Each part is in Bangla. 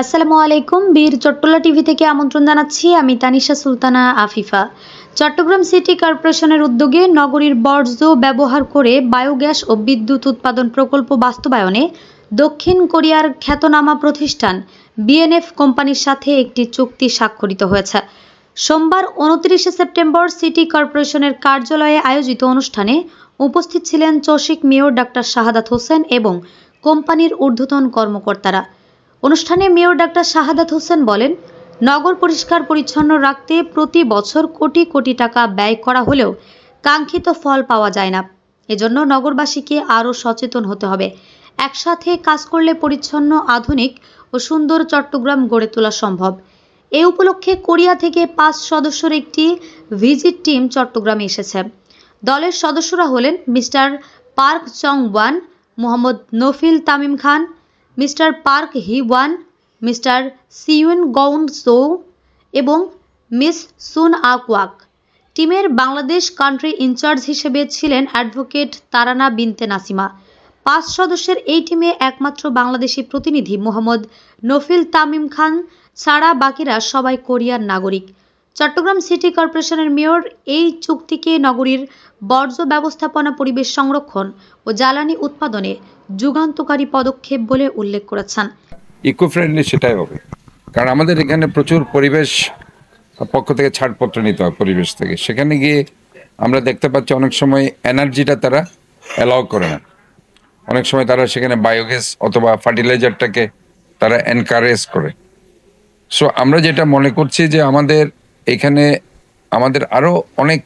আসসালামু আলাইকুম, বীর চট্টলা টিভি থেকে আমন্ত্রণ জানাচ্ছি আমি তানিশা সুলতানা আফিফা। চট্টগ্রাম সিটি কর্পোরেশনের উদ্যোগে নগরীর বর্জ্য ব্যবহার করে বায়োগ্যাস ও বিদ্যুৎ উৎপাদন প্রকল্প বাস্তবায়নে দক্ষিণ কোরিয়ার খ্যাতনামা প্রতিষ্ঠান বিএনএফ কোম্পানির সাথে একটি চুক্তি স্বাক্ষরিত হয়েছে। সোমবার উনত্রিশে সেপ্টেম্বর সিটি কর্পোরেশনের কার্যালয়ে আয়োজিত অনুষ্ঠানে উপস্থিত ছিলেন চসিক মেয়র ডাক্তার শাহাদাত হোসেন এবং কোম্পানির ঊর্ধ্বতন কর্মকর্তারা। অনুষ্ঠানে মেয়র ডাক্তার শাহাদাত হোসেন বলেন, নগর পরিষ্কার পরিচ্ছন্ন রাখতে প্রতি বছর কোটি কোটি টাকা ব্যয় করা হলেও কাঙ্ক্ষিত ফল পাওয়া যায় না। এজন্য নগরবাসীকে আরও সচেতন হতে হবে। একসাথে কাজ করলে পরিচ্ছন্ন, আধুনিক ও সুন্দর চট্টগ্রাম গড়ে তোলা সম্ভব। এ উপলক্ষে কোরিয়া থেকে পাঁচ সদস্যের একটি ভিজিট টিম চট্টগ্রামে এসেছে। দলের সদস্যরা হলেন mister Park Chong Won Mohammad Nafil Tamim Khan mister Park Hee Won, mister সিউন গৌন so এবং মিস সুন আকওয়াক টিমের বাংলাদেশ কান্ট্রি ইনচার্জ হিসেবে ছিলেন অ্যাডভোকেট তারানা বিনতে নাসিমা। পাঁচ সদস্যের এই টিমে একমাত্র বাংলাদেশি প্রতিনিধি মোহাম্মদ নফিল তামিম খান, ছাড়া বাকিরা সবাই কোরিয়ার নাগরিক। চট্টগ্রাম সিটি কর্পোরেশনের মেয়র এই চুক্তিকে নগরীর বর্জ্য ব্যবস্থাপনা পরিবেশ সংরক্ষণ ও জ্বালানি উৎপাদনে যুগান্তকারী পদক্ষেপ বলে উল্লেখ করেছেন। ইকো ফ্রেন্ডলি সেটাই হবে। কারণ আমাদের এখানে প্রচুর পরিবেশ পক্ষ থেকে ছাড়পত্র নিতে হয় পরিবেশ থেকে। সেখানে গিয়ে আমরা দেখতে পাচ্ছি অনেক সময় এনার্জিটা তারা অ্যালাউ করে না। অনেক সময় তারা সেখানে বায়োগ্যাস অথবা ফার্টিলাইজারটাকে তারা এনকারেজ করে। সো আমরা যেটা মনে করছি যে আমাদের এখানে আমাদের আরও অনেক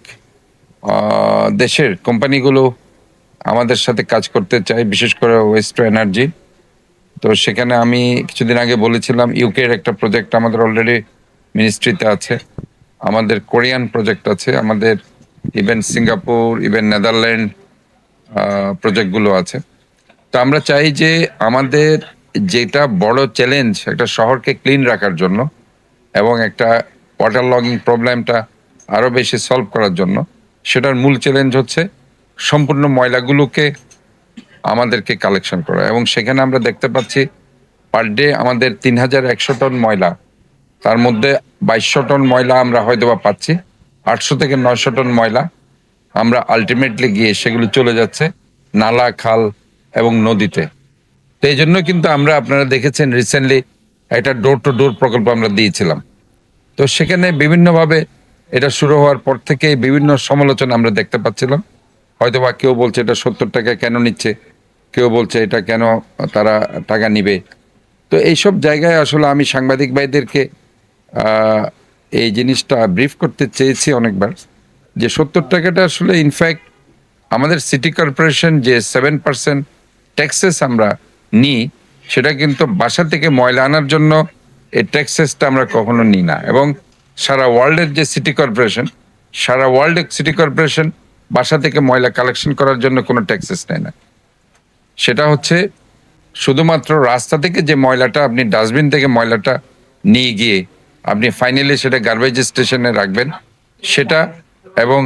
দেশের কোম্পানিগুলো আমাদের সাথে কাজ করতে চায়, বিশেষ করে ওয়েস্ট এনার্জি তো সেখানে আমি কিছুদিন আগে বলেছিলাম ইউকের একটা প্রজেক্ট আমাদের অলরেডি মিনিস্ট্রিতে আছে। আমাদের কোরিয়ান প্রজেক্ট আছে, আমাদের ইভেন সিঙ্গাপুর ইভেন নেদারল্যান্ড প্রজেক্টগুলো আছে। তো আমরা চাই যে আমাদের যেটা বড় চ্যালেঞ্জ একটা শহরকে ক্লিন রাখার জন্য এবং একটা ওয়াটার লগিং প্রবলেমটা আরও বেশি সলভ করার জন্য। সেটার মূল চ্যালেঞ্জ হচ্ছে সম্পূর্ণ ময়লাগুলোকে আমাদেরকে কালেকশন করা। এবং সেখানে আমরা দেখতে পাচ্ছি পার ডে আমাদের তিন হাজার একশো টন ময়লা। তার মধ্যে বাইশশো টন ময়লা আমরা হয়তো বা পাচ্ছি, আটশো থেকে নয়শো টন ময়লা আমরা আলটিমেটলি গিয়ে সেগুলো চলে যাচ্ছে নালা, খাল এবং নদীতে। তো এই জন্য কিন্তু আমরা আপনারা দেখেছেন রিসেন্টলি একটা ডোর টু ডোর প্রকল্প আমরা দিয়েছিলাম। তো সেখানে বিভিন্নভাবে এটা শুরু হওয়ার পর থেকে বিভিন্ন সমালোচনা আমরা দেখতে পাচ্ছিলাম। হয়তো বা কেউ বলছে এটা সত্তর টাকা কেন নিচ্ছে, কেউ বলছে এটা কেন তারা টাকা নিবে। তো এইসব জায়গায় আসলে আমি সাংবাদিক ভাইদেরকে এই জিনিসটা ব্রিফ করতে চেয়েছি অনেকবার যে সত্তর টাকাটা আসলে ইনফ্যাক্ট আমাদের সিটি কর্পোরেশন যে সেভেন পার্সেন্ট ট্যাক্সেস আমরা নিই, সেটা কিন্তু বাসা থেকে ময়লা আনার জন্য এই ট্যাক্সেসটা আমরা কখনো নিই না। এবং সারা ওয়ার্ল্ডের যে সিটি কর্পোরেশন, সারা ওয়ার্ল্ডের সিটি কর্পোরেশন বাসা থেকে ময়লা কালেকশন করার জন্য কোনো ট্যাক্সেস নেয় না। সেটা হচ্ছে শুধুমাত্র রাস্তা থেকে যে ময়লাটা আপনি ডাস্টবিন থেকে ময়লাটা নিয়ে গিয়ে আপনি ফাইনালি সেটা গার্বেজ স্টেশনে রাখবেন। সেটা এবং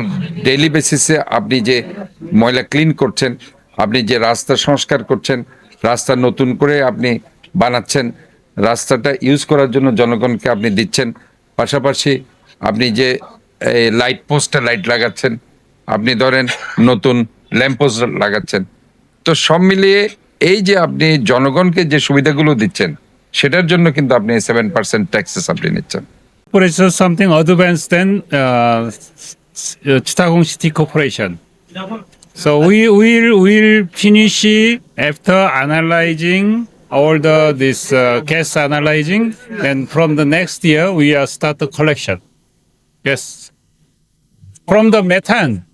ডেইলি বেসিসে আপনি যে ময়লা ক্লিন করছেন, আপনি যে রাস্তা সংস্কার করছেন, রাস্তা নতুন করে আপনি বানাচ্ছেন রাস্তাটা ইউজ করার জন্য জনগণকে আপনি দিচ্ছেন। পাশাপাশি আপনি যে লাইট পোস্টে লাইট লাগাচ্ছেন আপনি ধরেন নতুন ল্যাম্পোস্ট লাগাচ্ছেন। তো সব মিলিয়ে এই যে আপনি জনগণকে যে সুবিধাগুলো দিচ্ছেন সেটার জন্য কিন্তু আপনি সেভেন পার্সেন্ট ট্যাক্সেস আপনি নিচ্ছেন। Corporation something advanced than uh, Chittagong City Corporation. So we will will finish after analyzing all the this uh, gas analyzing. Then from the next year we are start the collection. Yes. From the methane,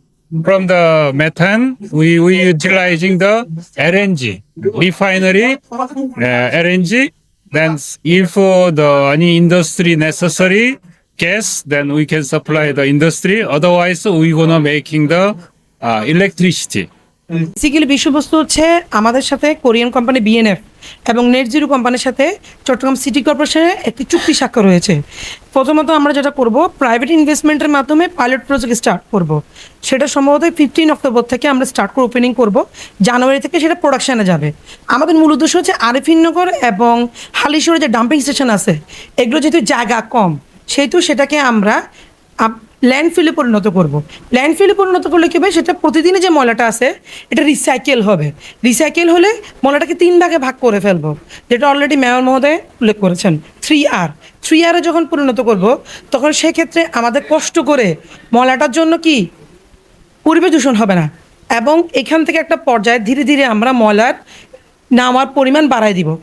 from the methane we we utilizing the LNG refinery uh, LNG. Then if uh, the any industry necessary gas, then we can supply the industry. Otherwise, we gonna making the uh, electricity. Basically বিষয়বস্তু হচ্ছে আমাদের সাথে কোরিয়ান কোম্পানি বিএনএফ এবং নেট জিরো কোম্পানির সাথে চট্টগ্রাম সিটি কর্পোরেশনের একটি চুক্তি স্বাক্ষর হয়েছে। প্রথমত আমরা যেটা করব প্রাইভেট ইনভেস্টমেন্টের মাধ্যমে পাইলট প্রজেক্ট স্টার্ট করব। সেটা সম্ভবত ফিফটিন অক্টোবর থেকে আমরা স্টার্ট করে ওপেনিং করব। জানুয়ারি থেকে সেটা প্রোডাকশানে যাবে। আমাদের মূল উদ্দেশ্য হচ্ছে আরিফিননগর এবং হালিশোরে যে ডাম্পিং স্টেশন আছে, এগুলো যেহেতু জায়গা কম, সেহেতু সেটাকে আমরা ল্যান্ডফিলে পরিণত করব। ল্যান্ডফিলে পরিণত করলে কী হবে? সেটা প্রতিদিনে যে ময়লাটা আছে, এটা রিসাইকেল হবে। রিসাইকেল হলে ময়লাটাকে তিন ভাগে ভাগ করে ফেলব। যেটা অলরেডি মেয়র মহোদয় উল্লেখ করেছেন থ্রি আর থ্রি আরে যখন পরিণত করব, তখন সেক্ষেত্রে আমাদের কষ্ট করে ময়লাটার জন্য কি? পরিবেশ দূষণ হবে না। এবং এখান থেকে একটা পর্যায়ে ধীরে ধীরে আমরা ময়লার নামার পরিমাণ বাড়াই দিব।